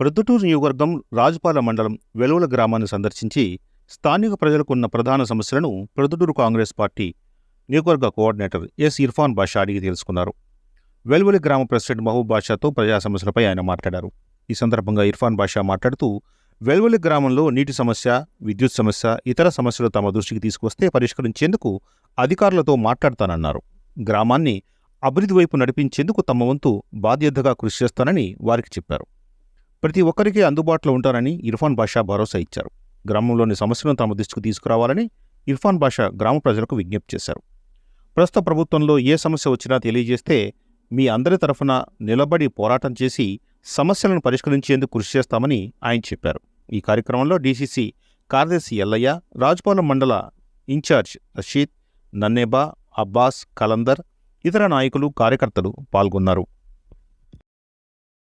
ప్రొద్దుటూరు నియోజకవర్గం రాజుపాల మండలం వెలువల గ్రామాన్ని సందర్శించి స్థానిక ప్రజలకు ఉన్న ప్రధాన సమస్యలను ప్రొద్దుటూరు కాంగ్రెస్ పార్టీ నియోజకవర్గ కోఆర్డినేటర్ ఎస్ ఇర్ఫాన్ బాషా అడిగి తెలుసుకున్నారు. వెలువలి గ్రామ ప్రెసిడెంట్ మహబూబ్ బాషాతో ప్రజా సమస్యలపై ఆయన మాట్లాడారు. ఈ సందర్భంగా ఇర్ఫాన్ బాషా మాట్లాడుతూ వెలువలి గ్రామంలో నీటి సమస్య విద్యుత్ సమస్య ఇతర సమస్యలు తమ దృష్టికి తీసుకొస్తే పరిష్కరించేందుకు అధికారులతో మాట్లాడతానన్నారు. గ్రామాన్ని అభివృద్ధి వైపు నడిపించేందుకు తమ వంతు బాధ్యతగా కృషి చేస్తానని వారికి చెప్పారు. ప్రతి ఒక్కరికి అందుబాటులో ఉంటారని ఇర్ఫాన్ బాషా భరోసా ఇచ్చారు. గ్రామంలోని సమస్యలను తమ దృష్టికి తీసుకురావాలని ఇర్ఫాన్ బాషా గ్రామ ప్రజలకు విజ్ఞప్తి చేశారు. ప్రస్తుత ప్రభుత్వంలో ఏ సమస్య వచ్చినా తెలియజేస్తే మీ అందరి తరఫున నిలబడి పోరాటం చేసి సమస్యలను పరిష్కరించేందుకు కృషి చేస్తామని ఆయన చెప్పారు. ఈ కార్యక్రమంలో డీసీసీ కార్యదర్శి ఎల్లయ్య రాజపాలెం మండల ఇన్ఛార్జ్ రషీద్ నన్నేబా అబ్బాస్ కలందర్ ఇతర నాయకులు కార్యకర్తలు పాల్గొన్నారు.